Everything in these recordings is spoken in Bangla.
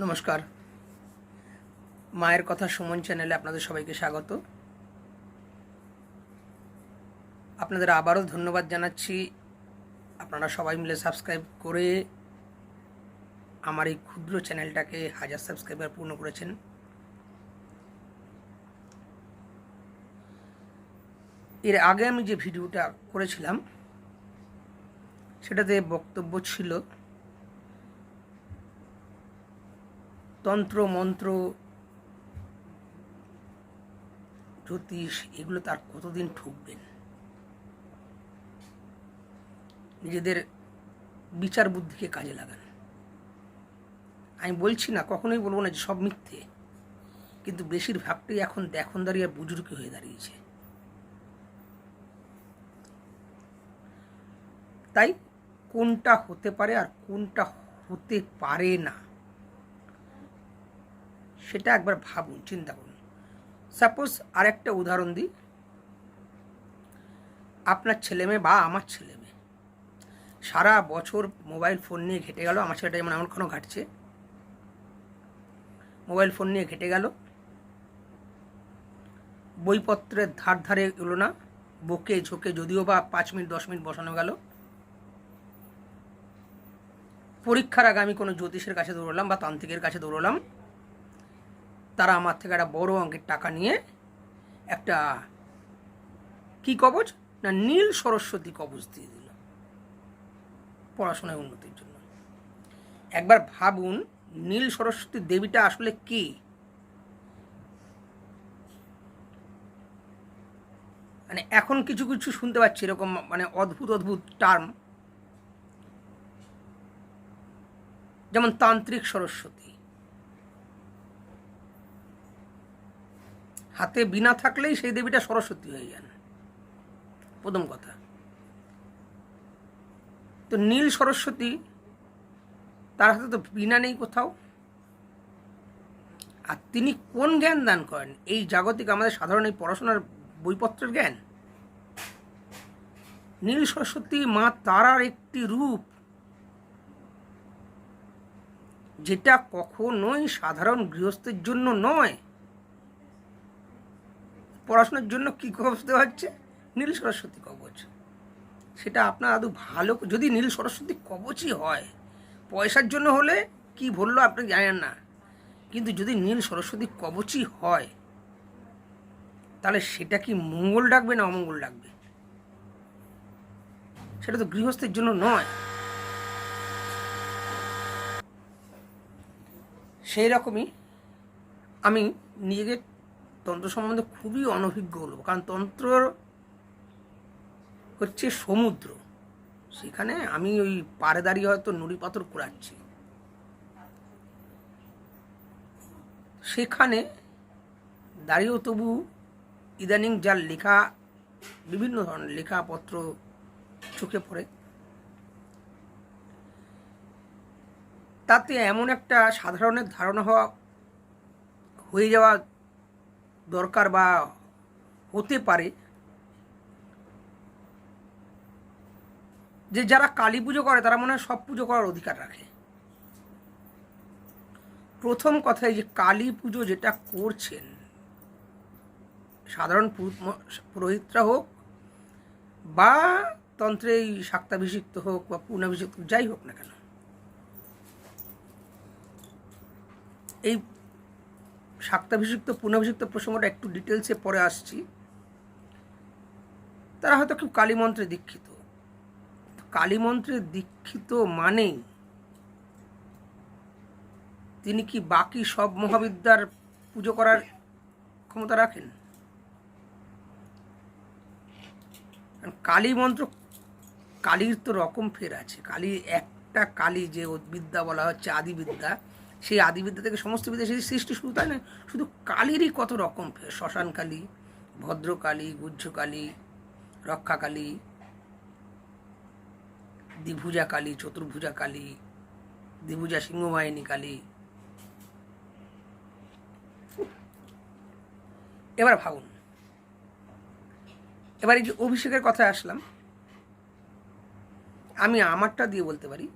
নমস্কার। মায়ের কথা সুমন চ্যানেলে আপনাদের সবাইকে স্বাগত। আপনাদের আবারও ধন্যবাদ জানাচ্ছি। আপনারা সবাই মিলে সাবস্ক্রাইব করে আমার এই ক্ষুদ্র চ্যানেলটাকে হাজার সাবস্ক্রাইবার পূর্ণ করেছেন। এর আগে আমি যে ভিডিওটা করেছিলাম, সেটাতে বক্তব্য ছিল তন্ত্র মন্ত্র জ্যোতিষ, এগুলো তার কতদিন ঠুকবেন? নিজেদের বিচার বুদ্ধিকে কাজে লাগান। আমি বলছি না, কখনোই বলব না যে সব মিথ্যে, কিন্তু বেশিরভাগটাই এখন দেখুন দাঁড়িয়ে বুজুর্গি হয়ে দাঁড়িয়েছে। তাই কোনটা হতে পারে আর কোনটা হতে পারে না সেটা একবার ভাবুন, চিন্তা করুন। সাপোজ আরেকটা উদাহরণ দিই। আপনার ছেলে মেয়ে বা আমার ছেলে মেয়ে। সারা বছর মোবাইল ফোন নিয়ে ঘেটে গেল, আমার ছেলেটা যেমন এমনক্ষণও ঘাটছে। মোবাইল ফোন নিয়ে ঘেটে গেল। বইপত্রের ধার ধারে এলো না, বকে ঝোঁকে যদিও বা পাঁচ মিনিট, দশ মিনিট বসানো গেল। পরীক্ষার আগে আমি কোনো জ্যোতিষের কাছে দৌড়লাম বা তান্ত্রিকের কাছে দৌড়লাম। তারা আমার থেকে একটা বড় অঙ্কের টাকা নিয়ে একটা কি কবচ না, নীল সরস্বতী কবচ দিয়ে দিল। পড়াশোনায় উন্নতির জন্য। একবার ভাবুন, নীল সরস্বতী দেবীটা আসলে কি? মানে এখন কিছু কিছু শুনতে পাচ্ছি, এরকম মানে অদ্ভুত অদ্ভুত টার্ম। যেমন তান্ত্রিক সরস্বতী। হাতে বিনা থাকলেই সেই দেবীটা সরস্বতী হয়ে যান। প্রথম কথা। তো নীল সরস্বতী, তার হাতে তো বিনা নেই কোথাও। আর তিনি কোন জ্ঞান দান করেন? এই জাগতিক আমাদের সাধারণ এই পড়াশোনার বইপত্রের জ্ঞান? নীল সরস্বতী মা তারার একটি রূপ, যেটা কখনোই সাধারণ গৃহস্থের জন্য নয়। পড়াশোনার জন্য কী কবচ দেওয়া হচ্ছে? নীল সরস্বতী কবচ। সেটা আপনার আদৌ ভালো যদি নীল সরস্বতী কবচই হয়, পয়সার জন্য হলে কি বলল আপনি জানেন না। কিন্তু যদি নীল সরস্বতী কবচই হয়, তাহলে সেটা কি মঙ্গল ডাকবে না অমঙ্গল ডাকবে? সেটা তো গৃহস্থের জন্য নয়। সেই রকমই আমি নিজেকে তন্ত্র সম্বন্ধে খুবই অনভিজ্ঞ বলব কারণ তন্ত্র হচ্ছে সমুদ্র। সেখানে আমি ওই পাড়ে দাঁড়িয়ে হয়তো নুড়ি পাথর কুড়াচ্ছি। সেখানে দাঁড়িয়েও তবু ইদানিং যার লেখা, বিভিন্ন ধরনের লেখাপত্র চোখে পড়ে। তাতে এমন একটা সাধারণের ধারণা হওয়া, হয়ে যাওয়া দরকার বা হতে পারে। যে যারা কালী পুজো করে, তারা মনে হয় সব পুজো করার অধিকার রাখে। প্রথম কথা যে কালী পুজো যেটা করছেন, সাধারণ পুরোহিতরা হোক বা তন্ত্রে শাক্তাভিষিক্ত হোক বা পূর্ণাভিষিক্ত যাই হোক না কেন। এই শাক্তাভিষিক্ত পুনঃভিষিক্ত প্রসঙ্গটা একটু ডিটেলসে পরে আসছি। তারা হয়তো খুব কালীমন্ত্রে দীক্ষিত। কালীমন্ত্রে দীক্ষিত মানেই তিনি কি বাকি সব মহাবিদ্যার পুজো করার ক্ষমতা রাখেন? কালী মন্ত্র, কালীর তো রকম ফের আছে। কালী একটা কালী যে বিদ্যা বলা হচ্ছে আদিবিদ্যা সেই আদিবিদ্যা থেকে সমস্ত বিদ্যা সেই সৃষ্টি শুরু, তাই না শুধু কালীরই কত রকম শ্মশান কালী ভদ্রকালী, গুহ্যকালী, রক্ষাকালী দ্বিভুজা কালী চতুর্ভুজা কালী দ্বিভুজা সিংহবাহিনী কালী এবার ভাবুন, এবার এই যে অভিষেকের কথায় আসলাম, আমি আমারটা দিয়ে বলতে পারি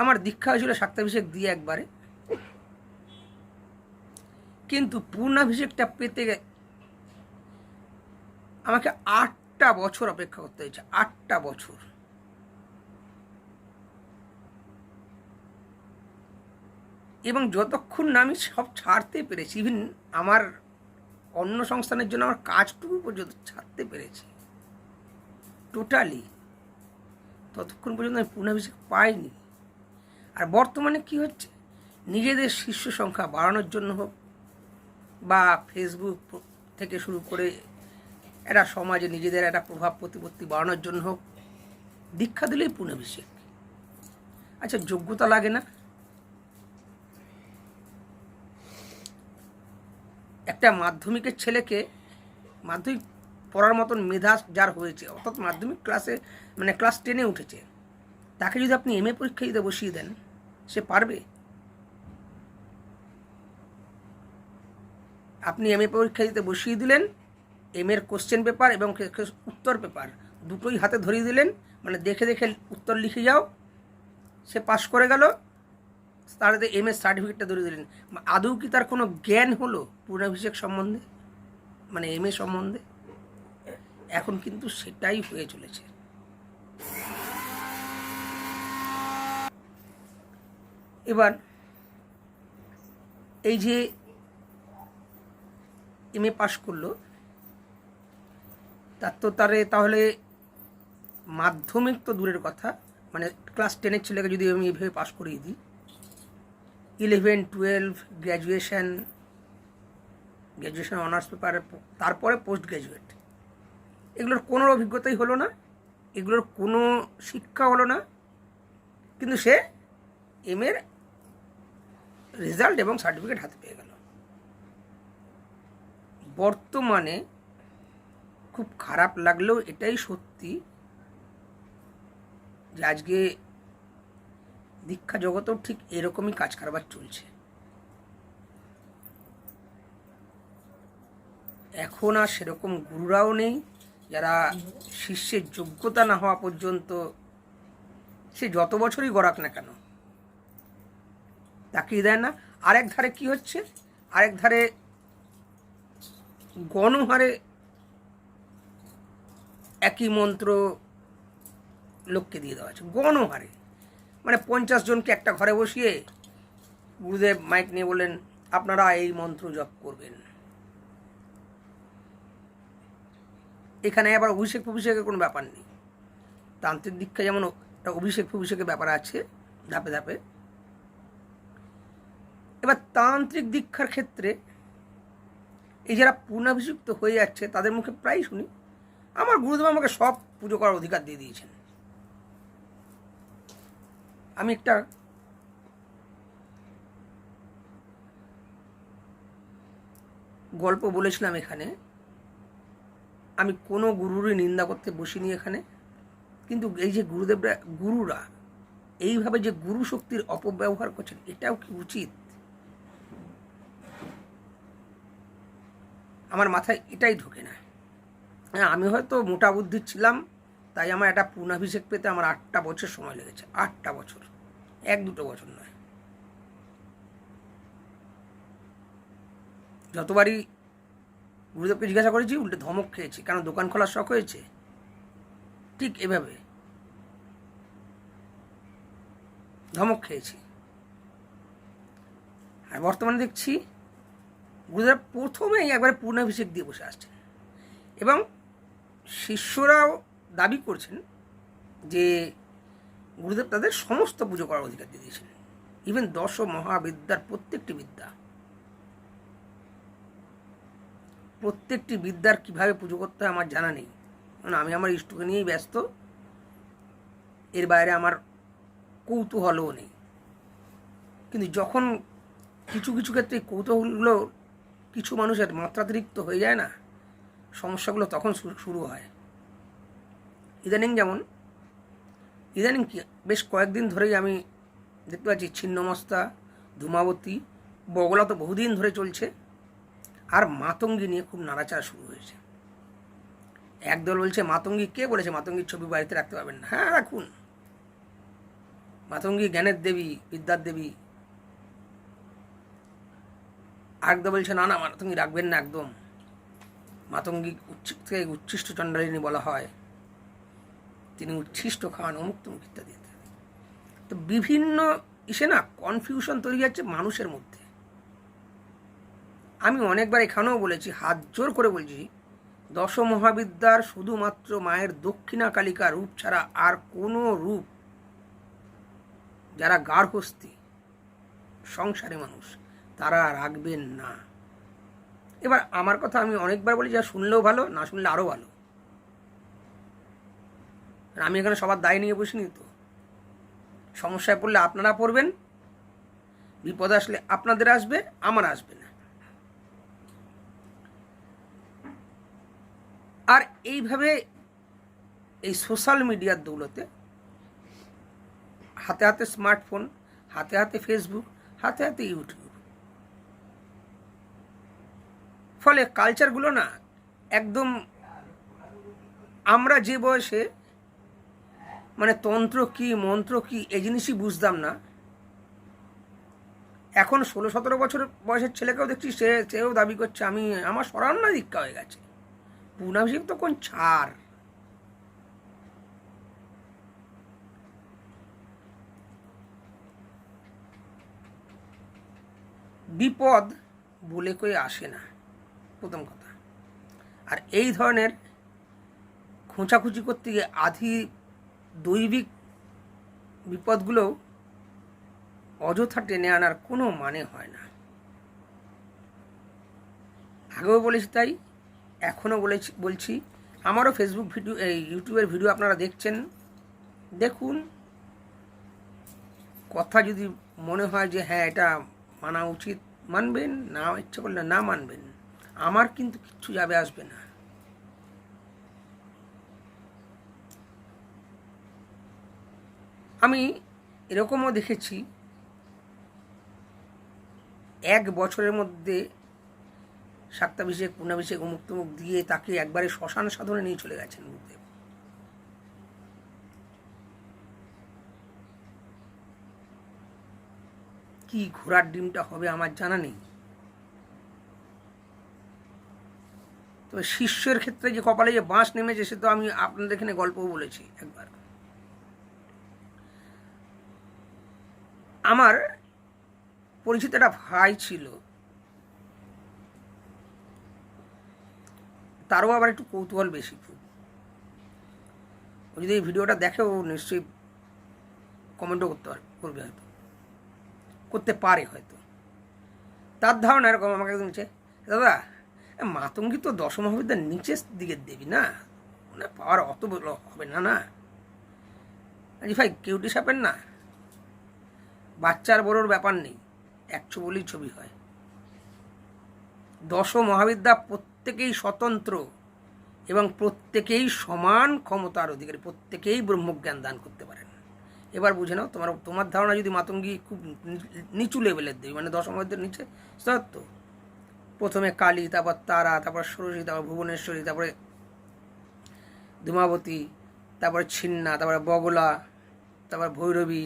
আমার দীক্ষা হয়েছিল শাক্তাভিষেক দিয়ে একবারে। কিন্তু পূর্ণাভিষেকটা পেতে আমাকে আটটা বছর অপেক্ষা করতে হয়েছে, আটটা বছর। এবং যতক্ষণ না আমি সব ছাড়তে পেরেছি ইভিন আমার অন্য সংস্থানের জন্য আমার কাজটুকু পর্যন্ত ছাড়তে পেরেছি টোটালি ততক্ষণ পর্যন্ত আমি পূর্ণাভিষেক পাইনি। আর বর্তমানে কি হচ্ছে? নিজেদের শিষ্য সংখ্যা বাড়ানোর জন্য হোক বা ফেসবুক থেকে শুরু করে একটা সমাজে নিজেদের একটা প্রভাব প্রতিপত্তি বাড়ানোর জন্য হোক, দীক্ষা দিলেই পুনঃভিষেক আচ্ছা যোগ্যতা লাগে না? একটা মাধ্যমিকের ছেলেকে মাধ্যমিক পড়ার মতন মেধা যার হয়েছে, অর্থাৎ মাধ্যমিক ক্লাসে মানে ক্লাস টেনে উঠেছে, তাকে যদি আপনি এম এ পরীক্ষা দিতে বসিয়ে দেন সে পারবে? আপনি এম এ পরীক্ষা দিতে বসিয়ে দিলেন এম এর কোশ্চেন পেপার এবং উত্তর পেপার দুটোই হাতে ধরিয়ে দিলেন মানে দেখে দেখে উত্তর লিখে যাও। সে পাশ করে গেল তার এম এর সার্টিফিকেটটা ধরিয়ে দিলেন। আদৌ কি তার কোনো জ্ঞান হলো পূর্ণাভিষেক সম্বন্ধে? মানে এম এ সম্বন্ধে? এখন কিন্তু সেটাই হয়ে চলেছে। এবার এই যে এম এ পাশ করল, তার তো তারে তাহলে মাধ্যমিক তো দূরের কথা মানে ক্লাস টেনের ছেলেকে যদি আমি এভাবে পাশ করিয়ে দিই eleven twelve graduation graduation honours paper তারপরে পোস্ট গ্র্যাজুয়েট এগুলোর কোনো অভিজ্ঞতাই হলো না, এগুলোর কোনো শিক্ষা হলো না, কিন্তু সে এম এর রেজাল্ট এবং সার্টিফিকেট হাতে পেয়ে গেল। বর্তমানে খুব খারাপ লাগলেও এটাই সত্যি যে আজকে দীক্ষা জগতেও ঠিক এরকমই কাজ কারবার চলছে। এখন আর সেরকম গুরুরাও নেই, যারা শিষ্যের যোগ্যতা না হওয়া পর্যন্ত সে যত বছরই গড়াক না কেন তাকিয়ে দেয় না। আরেক ধারে কি হচ্ছে? আরেক ধারে গণহারে একই মন্ত্র লোককে দিয়ে দেওয়া আছে। গণহারে। মানে পঞ্চাশ জনকে একটা ঘরে বসিয়ে গুরুদেব মাইক নিয়ে বললেন, আপনারা এই মন্ত্র জপ করবেন। এখানে আবার অভিষেক ফভিষেকের কোনো ব্যাপার নেই। তান্ত্রিক দীক্ষা যেমন একটা অভিষেক ফভিষেকের ব্যাপার আছে, ধাপে ধাপে। এবার তান্ত্রিক দীক্ষার ক্ষেত্রে এই যারা পূর্ণাভিষিক্ত হয়ে যাচ্ছে, তাদের মুখে প্রায় শুনি, আমার গুরুদেব আমাকে সব পুজো করার অধিকার দিয়ে দিয়েছেন। আমি একটা গল্প বলেছিলাম এখানে। আমি কোনো গুরুরই নিন্দা করতে বসিনি এখানে, কিন্তু এই যে গুরুদেবরা, গুরুরা, এইভাবে যে গুরু শক্তির অপব্যবহার করছেন, এটাও কি উচিত? আমার মাথায় এটাই ঢোকে না। হ্যাঁ আমি হয়তো মোটা বুদ্ধির ছিলাম, তাই আমার একটা পূর্ণাভিষেক পেতে আমার আটটা বছর সময় লেগেছে, আটটা বছর। এক দুটো বছর নয়। যতবারই গুরুদেবকে জিজ্ঞাসা করেছি, উল্টে ধমক খেয়েছি কারণ দোকান খোলার শখ হয়েছে? ঠিক এভাবে ধমক খেয়েছি। আর বর্তমানে দেখছি গুরুদেব প্রথমেই একবারে পূর্ণাভিষেক দিয়ে বসে আসছেন এবং শিষ্যরাও দাবি করছেন যে গুরুদেব তাদের সমস্ত পুজো করার অধিকার দিয়ে দিয়েছেন। ইভেন দশ মহাবিদ্যার প্রত্যেকটি বিদ্যা। প্রত্যেকটি বিদ্যার কীভাবে পুজো করতে হয় আমার জানা নেই। কারণ আমি আমার ইষ্টকে নিয়েই ব্যস্ত। এর বাইরে আমার কৌতূহলও নেই। কিন্তু যখন কিছু কিছু ক্ষেত্রে কৌতূহলগুলো কিছু মানুষের মাত্রাতিরিক্ত হয়ে যায় না, সমস্যাগুলো তখন শুরু- হয়। ইদানিং যেমন, ইদানিং কি, বেশ কয়েকদিন ধরেই আমি দেখতে পাচ্ছি ছিন্নমস্তা, ধূমাবতী, বগলা তো বহুদিন ধরে চলছে, আর মাতঙ্গি নিয়ে খুব নাড়াচাড়া শুরু হয়েছে। একদল বলছে, মাতঙ্গি, কে বলেছে মাতঙ্গির ছবি বাড়িতে রাখতে পারবেন হ্যাঁ রাখুন। মাতঙ্গী জ্ঞানের দেবী, বিদ্যার দেবী আরেকদা বলছে, না না, মাতঙ্গী রাখবেন না একদম। মাতঙ্গী উচ্চ থেকে উচ্ছিষ্ট চণ্ডালিনী বলা হয়। তিনি উচ্ছিষ্ট খান অমুক তমুক ইত্যাদি ইত্যাদি। তো বিভিন্ন ইসে না কনফিউশন তৈরি হচ্ছে মানুষের মধ্যে। আমি অনেকবার এখানেও বলেছি, হাত জোর করে বলছি দশ মহাবিদ্যার শুধুমাত্র মায়ের দক্ষিণা কালিকা রূপ ছাড়া আর কোনো রূপ, যারা গার্হস্থী সংসারী মানুষ তারা রাখবেন না। এবার আমার কথা আমি অনেকবার বলি, যা শুনলেও ভালো, না শুনলে আরও ভালো। আমি এখানে সবার দায় নিয়ে বসিনি তো। সমস্যায় পড়লে আপনারা পড়বেন, বিপদ আসলে আপনাদের আসবে, আমার আসবে না। আর এইভাবে এই সোশ্যাল মিডিয়ার দৌলতে হাতে হাতে স্মার্টফোন, হাতে হাতে ফেসবুক, হাতে হাতে ইউটিউব ফলে কালচারগুলো না একদম আমরা যে বয়সে মানে তন্ত্র কি, মন্ত্র কি, এই জিনিসই বুঝতাম না। এখন ষোলো সতেরো বছর বয়সের ছেলেকেও দেখছি সে, সেও দাবি করছে, আমি, আমার সরান্না দীক্ষা হয়ে গেছে। পূর্ণাভিষেক তো কোন ছাড় বিপদ বলে কই আসে না। প্রথম কথা। আর এই ধরনের খোঁচাখুচি করতে গিয়ে আধি দৈবিক বিপদগুলোও অযথা টেনে আনার কোনো মানে হয় না। আগেও বলেছি তাই, এখনও বলেছি, বলছি, আমারও ফেসবুক ভিডিও এই ইউটিউবের ভিডিও আপনারা দেখছেন। দেখুন, কথা যদি মনে হয় যে হ্যাঁ এটা মানা উচিত, মানবেন, না ইচ্ছে করলে না মানবেন। আমার কিন্তু কিচ্ছু যাবে, আসবে না। আমি এরকমও দেখেছি, এক বছরের মধ্যে শাক্তাভিষেক, পূর্ণাভিষেক অমুক তমুক দিয়ে তাকে একবারে শ্মশান সাধনে নিয়ে চলে গেছেন বুদ্ধদেব কি ঘোড়ার ডিমটা হবে আমার জানা নেই। তবে শিষ্যের ক্ষেত্রে যে কপালে যে বাঁশ নেমেছে, সে তো আমি আপনাদের এখানে গল্পও বলেছি একবার। আমার পরিচিত একটা ভাই ছিল। তারও আবার একটু কৌতূহল বেশি খুব। ও যদি এই ভিডিওটা দেখে, ও নিশ্চয়ই কমেন্টও করতে করবে হয়তো। করতে পারে হয়তো। তার ধারণা এরকম, আমাকে একদম দাদা মাতঙ্গী তো দশম মহাবিদ্যার নিচের দিকের দেবী না? মানে পাওয়ার অত হবে না না? জি ভাই কেউটি সাপেন না? বাচ্চার বড়োর ব্যাপার নেই, একশো বলেই ছবি হয়। দশ মহাবিদ্যা প্রত্যেকেই স্বতন্ত্র এবং প্রত্যেকেই সমান ক্ষমতার অধিকারী, প্রত্যেকেই ব্রহ্মজ্ঞান দান করতে পারেন। এবার বুঝে নাও, তোমার তোমার ধারণা যদি মাতঙ্গী খুব নিচু লেভেলের দেবী মানে দশ মহাবিদ্যার নিচে সত্য? প্রথমে কালী, তারপর তারা, তারপর সরস্বতী, তারপর ভুবনেশ্বরী, তারপরে ধুমাবতী, তারপরে ছিন্না, তারপরে বগলা, তারপর ভৈরবী।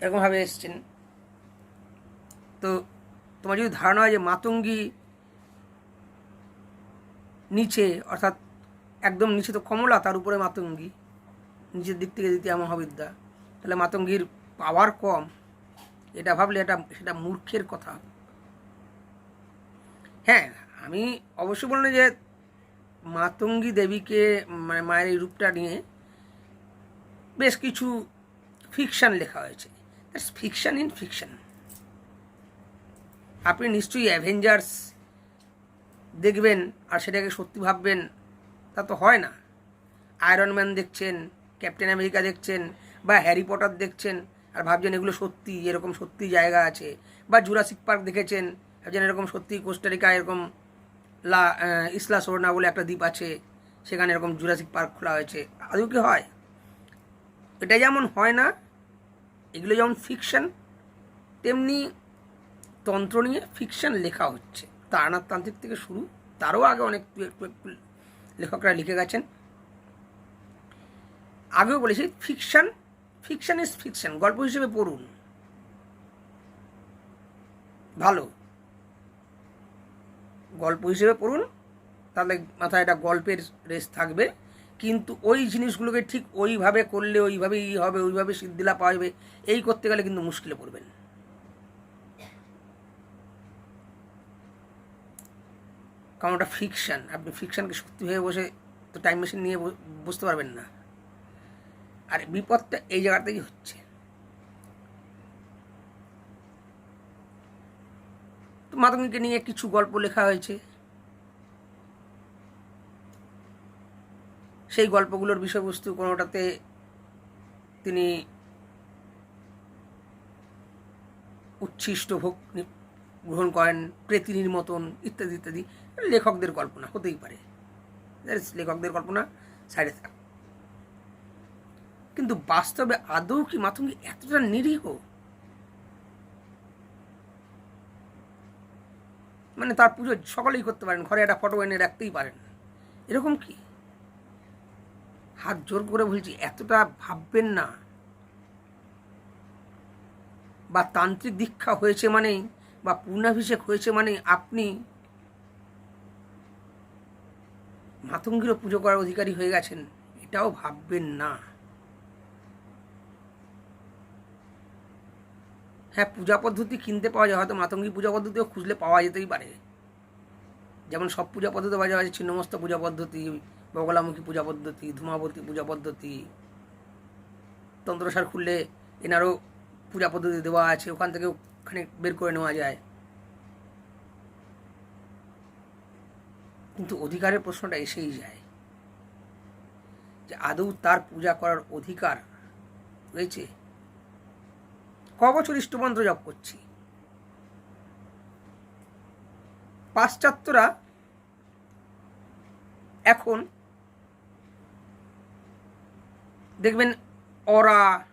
এরকমভাবে এসছেন। তো তোমার যদি ধারণা হয় যে মাতঙ্গী নিচে, অর্থাৎ একদম নিচে তো কমলা, তার উপরে মাতঙ্গী, নিচের দিক থেকে দ্বিতীয় মহাবিদ্যা, তাহলে মাতঙ্গীর পাওয়ার কম। এটা ভাবলে এটা, সেটা মূর্খের কথা। হ্যাঁ আমি অবশ্যই বললাম যে মাতঙ্গী দেবীকে মানে মায়ের এই রূপটা নিয়ে বেশ কিছু ফিকশান লেখা হয়েছে। ফিকশান ইন ফিকশান আপনি নিশ্চয়ই অ্যাভেঞ্জার্স দেখবেন আর সেটাকে সত্যি ভাববেন, তা তো হয় না। আয়রন ম্যান দেখছেন ক্যাপ্টেন আমেরিকা দেখছেন বা হ্যারি পটার দেখছেন আর ভাবছেন এগুলো সত্যি, এরকম সত্যি জায়গা আছে। বা জুরাসিক পার্ক দেখেছেন, ভাবছেন এরকম সত্যি কোস্টারিকা এরকম লা ইসলা সোরনা বলে একটা দ্বীপ আছে, সেখানে এরকম জুরাসিক পার্ক খোলা হয়েছে। আদৌ কি হয়? এটা যেমন হয় না, এগুলো যেমন ফিকশন তেমনি তন্ত্র নিয়ে ফিকশন লেখা হচ্ছে। তারানাথ তান্ত্রিক থেকে শুরু, তারও আগে অনেক লেখকরা লিখে গেছেন। আগেও বলেছি ফিকশন ফিকশন ইজ ফিকশন গল্প হিসেবে পড়ুন। ভালো। গল্প হিসেবে পড়ুন, তাহলে মাথায় একটা গল্পের রেস থাকবে। কিন্তু ওই জিনিসগুলোকে ঠিক ওইভাবে করলে ওইভাবেই হবে, ওইভাবে সিদ্ধিলা পাওয়া যাবে, এই করতে গেলে কিন্তু মুশকিলে পড়বেন। কারণ ওটা ফিকশান আপনি ফিকশানকে সত্যি হয়ে বসে তো টাইম মেশিন নিয়ে বুঝতে পারবেন না। আর বিপদটা এই জায়গাতেই হচ্ছে। তো মাতঙ্গিকে নিয়ে কিছু গল্প লেখা হয়েছে। সেই গল্পগুলোর বিষয়বস্তু কোনোটাতে তিনি উচ্ছিষ্ট ভোগ গ্রহণ করেন, প্রেতিনির মতন, ইত্যাদি ইত্যাদি। লেখকদের কল্পনা হতেই পারে। লেখকদের কল্পনা সাইডে থাক। কিন্তু বাস্তবে আদৌ কি মাতঙ্গি এতটা নিরীহ? মানে তার পুজো সকলেই করতে পারেন, ঘরে একটা ফটো এনে রাখতেই পারেন। এরকম কি? হাত জোর করে বলছি, এতটা ভাববেন না। বা তান্ত্রিক দীক্ষা হয়েছে মানেই, বা পূর্ণাভিষেক হয়েছে মানেই আপনি মাতঙ্গিরও পুজো করার অধিকারী হয়ে গেছেন, এটাও ভাববেন না। হ্যাঁ পূজা পদ্ধতি কিনতে পাওয়া যায়, হয়তো মাতঙ্গী পূজা পদ্ধতিও খুঁজলে পাওয়া যেতেই পারে। যেমন সব পূজা পদ্ধতি বাজা আছে ছিন্নমস্ত পূজা পদ্ধতি, বগলামুখী পূজা পদ্ধতি, ধূমাবতী পূজা পদ্ধতি, তন্ত্রসার খুললে এনারও পূজা পদ্ধতি দেওয়া আছে, ওখান থেকে ওখানে বের করে নেওয়া যায়। কিন্তু অধিকারের প্রশ্নটা এসেই যায়, যে আদৌ তার পূজা করার অধিকার রয়েছে? ক বছর ইষ্টমন্ত্র জপ করছি। পাশ্চাত্যরা এখন দেখবেন অরা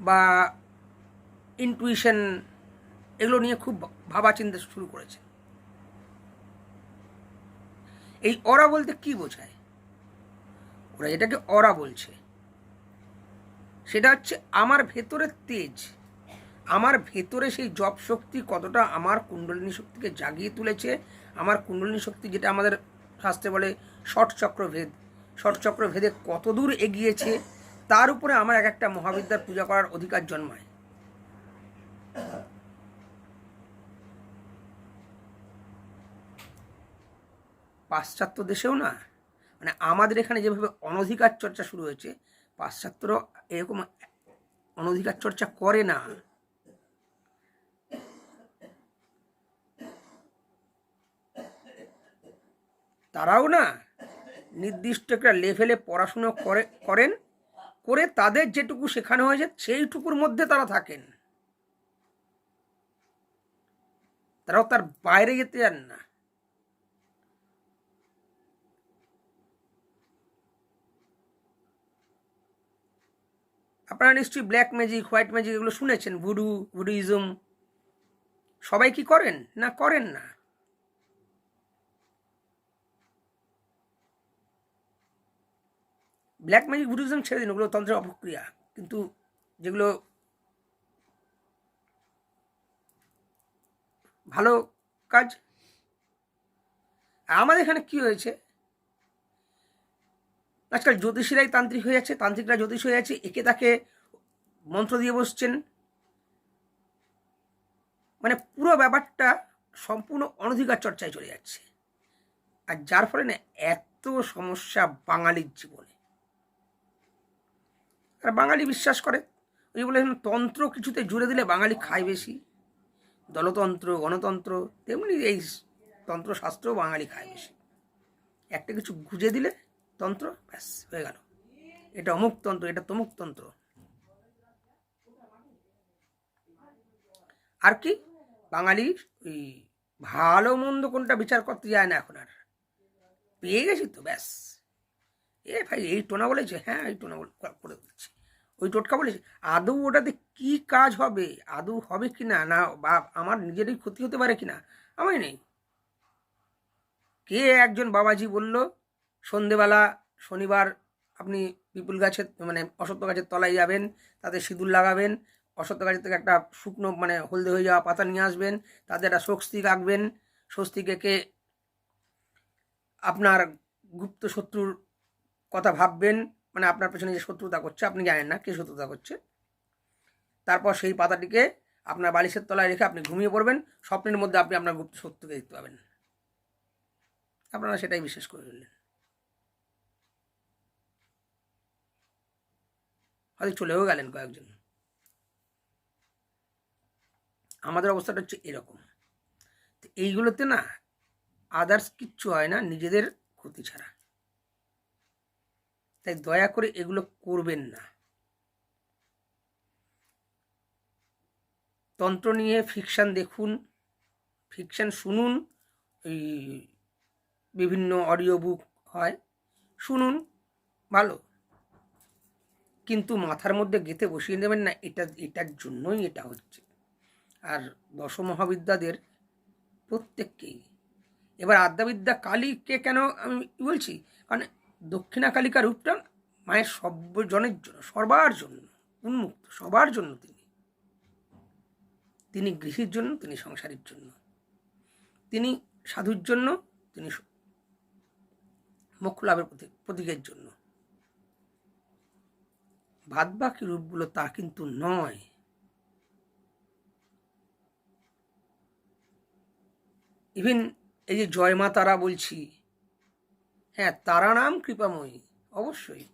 বা ইনটুইশন এগুলো নিয়ে খুব ভাবা চিন্তা শুরু করেছে। এই অরা বলতে কি বোঝায়? ওরা এটাকে অরা বলছে সেটা হচ্ছে আমার ভেতরের তেজ। আমার ভেতরে সেই জপ শক্তি কতটা আমার কুণ্ডলিনী শক্তিকে জাগিয়ে তুলেছে। আমার কুণ্ডলিনী শক্তি যেটা আমাদের শাস্ত্রে বলে ষট চক্রভেদ ষট চক্রভেদে কত দূর এগিয়েছে, তার উপরে আমার এক একটা মহাবিদ্যার পূজা করার অধিকার জন্মায়। পাশ্চাত্য দেশেও না মানে আমাদের এখানে যেভাবে অনধিকার চর্চা শুরু হয়েছে, পাশ্চাত্যরাও এরকম অনধিকার চর্চা করে না। তারাও না নির্দিষ্ট একটা লেভেলে পড়াশুনো করে, করেন, করে তাদের যেটুকু শেখানো হয়েছে সেইটুকুর মধ্যে তারা থাকেন। তারাও তার বাইরে যেতে চান না। আপনারা নিশ্চয়ই ব্ল্যাক ম্যাজিক হোয়াইট ম্যাজিক এগুলো শুনেছেন ভুডু ভুডুইজম সবাই কি করেন না করেন না? ব্ল্যাক ম্যাজিক ভুডুইজম ছেড়ে দিন, ওগুলো তন্ত্রের অপক্রিয়া। কিন্তু যেগুলো ভালো কাজ। আমাদের এখানে কি হয়েছে? আজকাল জ্যোতিষীরাই তান্ত্রিক হয়ে যাচ্ছে, তান্ত্রিকরা জ্যোতিষ হয়ে যাচ্ছে, একে তাকে মন্ত্র দিয়ে বসছেন। মানে পুরো ব্যাপারটা সম্পূর্ণ অনধিকার চর্চায় চলে যাচ্ছে। আর যার ফলে না এত সমস্যা বাঙালির জীবনে। আর বাঙালি বিশ্বাস করে, ওই বলে তন্ত্র কিছুতে জুড়ে দিলে বাঙালি খায় বেশি। দলতন্ত্র, গণতন্ত্র, তেমনি এই তন্ত্রশাস্ত্রও বাঙালি খায় বেশি। একটা কিছু গুজে দিলে তন্ত্র, ব্যাস, হয়ে গেল। এটা অমুক তন্ত্র, এটা তমুক তন্ত্র। আর কি? বাঙালি ওই ভালো মন্দ কোনটা বিচার করতে যায় না এখন আর। পেয়ে গেছি তো, ব্যাস। এ ভাই, এই টোনা বলেছে? হ্যাঁ এই টোনা করে দিচ্ছি। ওই টোটকা বলেছে, আদৌ ওটাতে কি কাজ হবে? আদৌ হবে কি না? না, বা আমার নিজেরই ক্ষতি হতে পারে কি না? আমি নেই। কে একজন বাবাজি বলল সন্ধেবেলা শনিবার আপনি পিপুল গাছের মানে অসত্য গাছের তলায় যাবেন, তাতে সিঁদুর লাগাবেন অসত্য গাছের থেকে একটা শুকনো মানে হলদে হয়ে যাওয়া পাতা নিয়ে আসবেন, তাতে একটা স্বস্তিক আঁকবেন, স্বস্তিক আপনার গুপ্ত শত্রুর কথা ভাববেন মানে আপনার পেছনে যে শত্রুতা করছে, আপনি জানেন না কে শত্রুতা করছে। তারপর সেই পাতাটিকে আপনার বালিশের তলায় রেখে আপনি ঘুমিয়ে পড়বেন, স্বপ্নের মধ্যে আপনি আপনার গুপ্ত শত্রুকে দেখতে পাবেন। আপনারা সেটাই বিশ্বাস করে ফেললেন হয়তো চলেও গেলেন কয়েকজন। আমাদের অবস্থাটা হচ্ছে এরকম। তো এইগুলোতে না আদার্স কিচ্ছু হয় না, নিজেদের ক্ষতি ছাড়া। তাই দয়া করে এগুলো করবেন না। তন্ত্র নিয়ে ফিকশান দেখুন ফিকশান শুনুন ওই বিভিন্ন অডিও বুক হয়, শুনুন, ভালো। কিন্তু মাথার মধ্যে গেঁথে বসিয়ে নেবেন না, এটা, এটার জন্যই এটা হচ্ছে। আর দশমহাবিদ্যাদের প্রত্যেককেই। এবার আদ্যাবিদ্যা কালীকে কেন আমি বলছি? কারণ দক্ষিণা কালিকা রূপটা মায়ের সর্বজনের জন্য, সবার জন্য, উন্মুক্ত, সবার জন্য তিনি। তিনি গৃহীর জন্য, তিনি সংসারের জন্য। তিনি সাধুর জন্য, তিনি মোক্ষ লাভের প্রতীক প্রতীকের জন্য। বাদ বাকি রূপগুলো তা কিন্তু নয়। ইভেন এই যে জয় মা তারা বলছি হ্যাঁ তারা নাম কৃপাময়ী, অবশ্যই।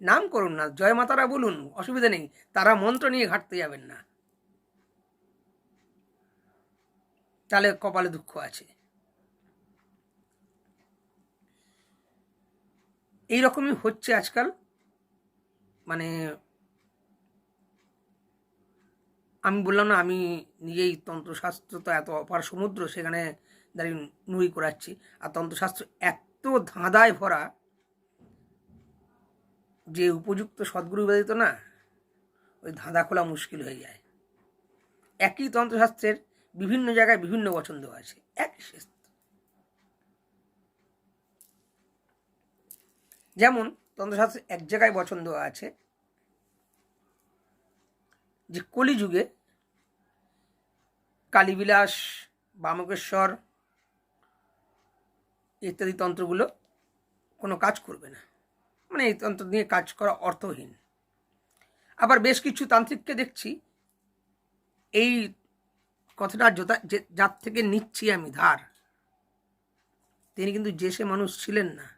নাম করুন না, জয় মা তারা বলুন, অসুবিধা নেই, তারা মন্ত্র নিয়ে ঘাটতে যাবেন না। তাহলে কপালে দুঃখ আছে। এই রকমই হচ্ছে আজকাল। মানে আমি বললাম না, আমি নিজেই তন্ত্রশাস্ত্র তো এত, অপার সমুদ্র সেখানে দাঁড়িয়ে নুড়ি করাচ্ছি। আর তন্ত্রশাস্ত্র এত ধাঁধায় ভরা যে উপযুক্ত সদ্গুরু ব্যতীত না, ওই ধাঁধা খোলা মুশকিল হয়ে যায়। একই তন্ত্রশাস্ত্রের বিভিন্ন জায়গায় বিভিন্ন পছন্দ আছে শেষ। যেমন তন্ত্রশাস্ত্রে এক জায়গায় পছন্দ আছে যে কলিযুগে কালীবিলাস, বামকেশ্বর ইত্যাদি তন্ত্রগুলো কোনো কাজ করবে না। মানে এই তন্ত্র নিয়ে কাজ করা অর্থহীন। আবার বেশ কিছু তান্ত্রিককে দেখছি এই কথাটা যার থেকে নিচ্ছি আমি ধার। তিনি কিন্তু যে সে মানুষ ছিলেন না।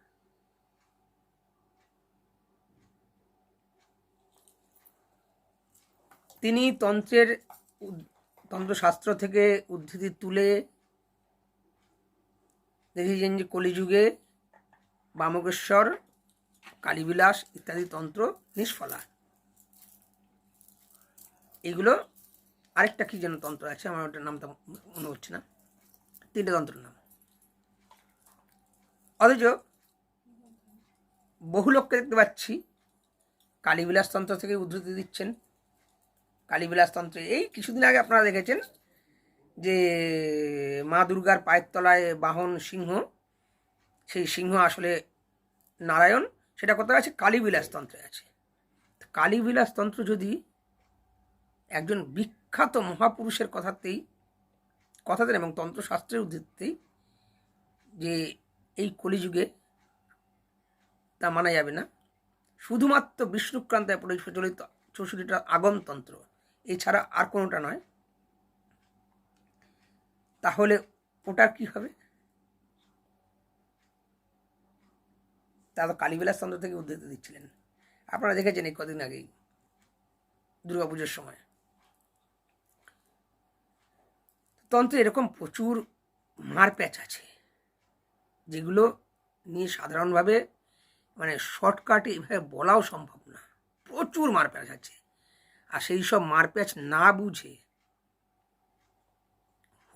তিনি তন্ত্রের তন্ত্রশাস্ত্র থেকে উদ্ধৃতি তুলে দেখেছেন যে কলিযুগে বামকেশ্বর, কালীবিলাস ইত্যাদি তন্ত্র নিষ্ফলা। এগুলো আরেকটা কি যেন তন্ত্র আছে? আমার ওটার নামটা মনে হচ্ছে না। তিনটে তন্ত্রের নাম। অথচ বহু লোককে দেখতে পাচ্ছি, কালীবিলাস তন্ত্র থেকে উদ্ধৃতি দিচ্ছেন। কালীবিলাস তন্ত্রে। এই কিছুদিন আগে আপনারা দেখেছেন যে মা দুর্গার পায়ের তলায় বাহন সিংহ, সেই সিংহ আসলে নারায়ণ, সেটা কোথায় আছে? কালীবিলাস তন্ত্রে আছে। কালীবিলাস তন্ত্র যদি একজন বিখ্যাত মহাপুরুষের কথাতেই কথাতেন এবং তন্ত্রশাস্ত্রের উদ্ধৃতিতেই যে এই কলিযুগে তা মানা যাবে না, শুধুমাত্র বিষ্ণুক্রান্তায় প্রচলিত চৌষট্টিটা আগমতন্ত্র। এছাড়া আর কোনোটা নয়। তাহলে ওটা কি হবে? তো কালীবিলাস তন্ত্র থেকে উদ্ধৃতি দিচ্ছিলেন। আপনারা দেখেছেন এই কদিন আগেই, দুর্গাপুজোর সময়। তন্ত্রে এরকম প্রচুর মারপ্যাচ আছে, যেগুলো নিয়ে সাধারণভাবে মানে শর্টকাটে এভাবে বলাও সম্ভব না। প্রচুর মারপ্যাচ আছে। আর সেই সব মারপ্যাচ না বুঝে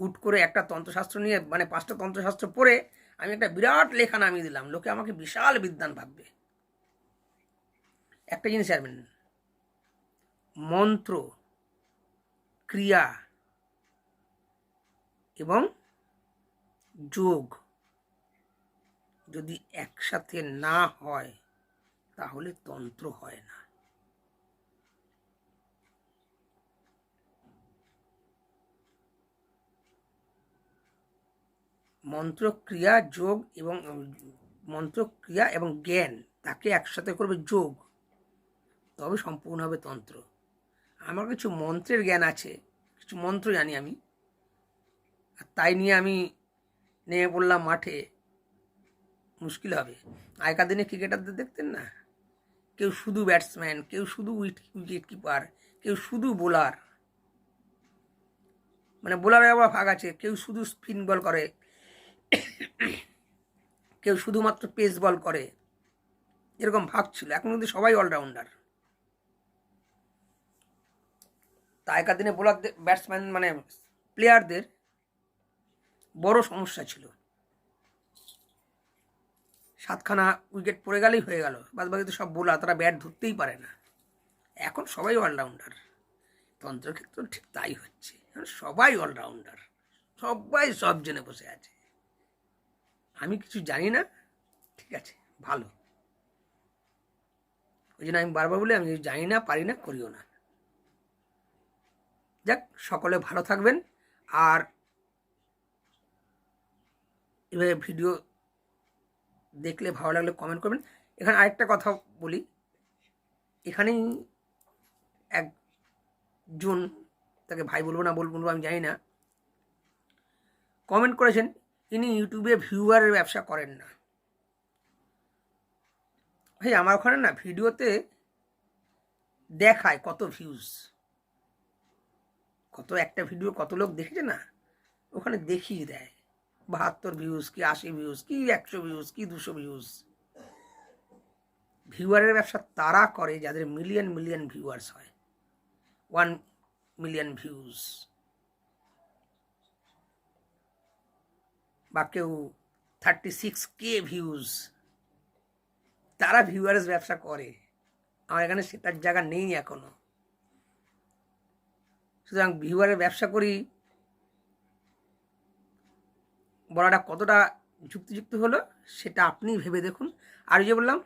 হুট করে একটা তন্ত্রশাস্ত্র নিয়ে মানে পাঁচটা তন্ত্রশাস্ত্র পড়ে আমি একটা বিরাট লেখা নামিয়ে দিলাম। লোকে আমাকে বিশাল বিদ্যান ভাববে। একটা জিনিস জানবেন। মন্ত্র, ক্রিয়া এবং যোগ যদি একসাথে না হয়, তাহলে তন্ত্র হয় না। মন্ত্রক্রিয়া, যোগ এবং, মন্ত্রক্রিয়া এবং জ্ঞান, তাকে একসাথে করবে যোগ। তবে সম্পূর্ণ হবে তন্ত্র। আমার কিছু মন্ত্রের জ্ঞান আছে, কিছু মন্ত্র জানি আমি। আর তাই নিয়ে আমি নেমে পড়লাম মাঠে। মুশকিল হবে। আগেকার দিনে ক্রিকেটারদের দেখতেন না? কেউ শুধু ব্যাটসম্যান, কেউ শুধু উইকেট কিপার কেউ শুধু বোলার। মানে বোলারের আবার ভাগ আছে, কেউ শুধু স্পিন বল করে। কেউ শুধুমাত্র পেস বল করে। এরকম ভাগ ছিল। এখন কিন্তু সবাই অলরাউন্ডার তা আগেকার দিনে বোলারদের ব্যাটসম্যান মানে প্লেয়ারদের বড় সমস্যা ছিল। সাতখানা উইকেট পড়ে গেলেই হয়ে গেল। বাদ বাকি তো সব বোলার তারা ব্যাট ধরতেই পারে না। এখন সবাই অলরাউন্ডার তন্ত্রক্ষেত্র ঠিক তাই হচ্ছে। সবাই অলরাউন্ডার সবাই সব জেনে বসে আছে। আমি কিছু জানি না, ঠিক আছে, ভালো। ওই জন্য আমি বারবার বলি, আমি জানি না, পারি না, করিও না। যাক, সকলে ভালো থাকবেন। আর এভাবে ভিডিও দেখলে ভালো লাগলে কমেন্ট করবেন। এখানে আরেকটা কথা বলি। এখানেই একজন, তাকে ভাই বলব না বলব, আমি জানি না কমেন্ট করেছেন। ইনি ইউটিউবে ভিউয়ারের ব্যবসা করেন না। ভাই, আমার ওখানে না ভিডিওতে দেখায় কত ভিউজ কত একটা ভিডিও কত লোক দেখেছে না? ওখানে দেখিয়ে দেয়। বাহাত্তর ভিউজ কি আশি ভিউজ কি একশো ভিউজ কি দুশো ভিউজ ভিউয়ারের ব্যবসা তারা করে যাদের মিলিয়ন মিলিয়ন ভিউয়ার্স হয়। ওয়ান মিলিয়ন ভিউজ বা কেউ থার্টি সিক্স কে ভিউজ তারা ভিউয়ার্স ব্যবসা করে। আমার এখানে সেটার জায়গা নেই এখনও। সুতরাং ভিউয়ারের ব্যবসা করি বলাটা কতটা যুক্তিযুক্ত হলো, সেটা আপনি ভেবে দেখুন। আর যে বললাম,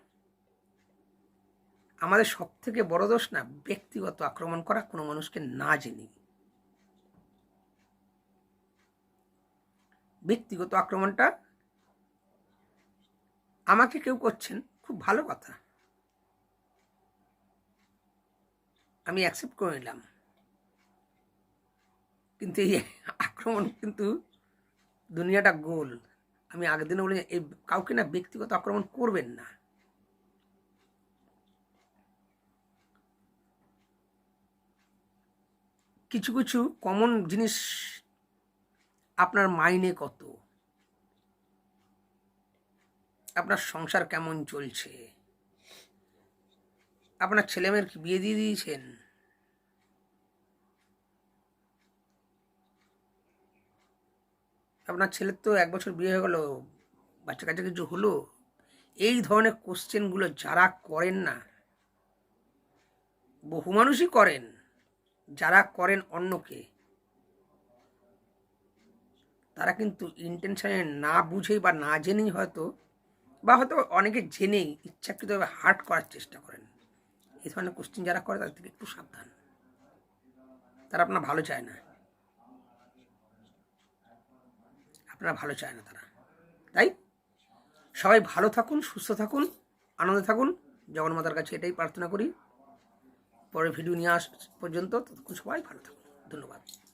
আমাদের সব থেকে বড় দোষ না, ব্যক্তিগত আক্রমণ করা, কোনো মানুষকে না জেনে। ব্যক্তিগত আক্রমণটা আমাকে কেউ করছেন, খুব ভালো কথা। আমি অ্যাকসেপ্ট করে নিলাম। কিন্তু এই আক্রমণ কিন্তু দুনিয়াটা গোল। আমি আগের দিনে বলি, এই কাউকে না ব্যক্তিগত আক্রমণ করবেন না। কিছু কিছু কমন জিনিস আপনার মাইনে কত? আপনার সংসার কেমন চলছে? আপনার ছেলেমেয়ের কি বিয়ে দিয়ে দিয়েছেন? আপনার ছেলের তো এক বছর বিয়ে হয়ে গেল, বাচ্চা কাচ্চা কিছু হলো? এই ধরনের কোশ্চেনগুলো যারা করেন না, বহু মানুষই করেন, যারা করেন অন্যকে। তারা কিন্তু ইন্টেনশনে না বুঝেই বা না জেনেই হয়তো বা হয়তো অনেকে জেনেই ইচ্ছাকৃতভাবে হার্ট করার চেষ্টা করেন। এই ধরনের কোশ্চেন যারা করে তাদের থেকে একটু সাবধান। তারা আপনার ভালো চায় না। আপনারা ভালো চায় না তারা। তাই? সবাই ভালো থাকুন, সুস্থ থাকুন, আনন্দে থাকুন। জগন্মাতার কাছে এটাই প্রার্থনা করি। পরে ভিডিও নিয়ে আস পর্যন্ত ততক্ষণ সবাই ভালো থাকুন। ধন্যবাদ।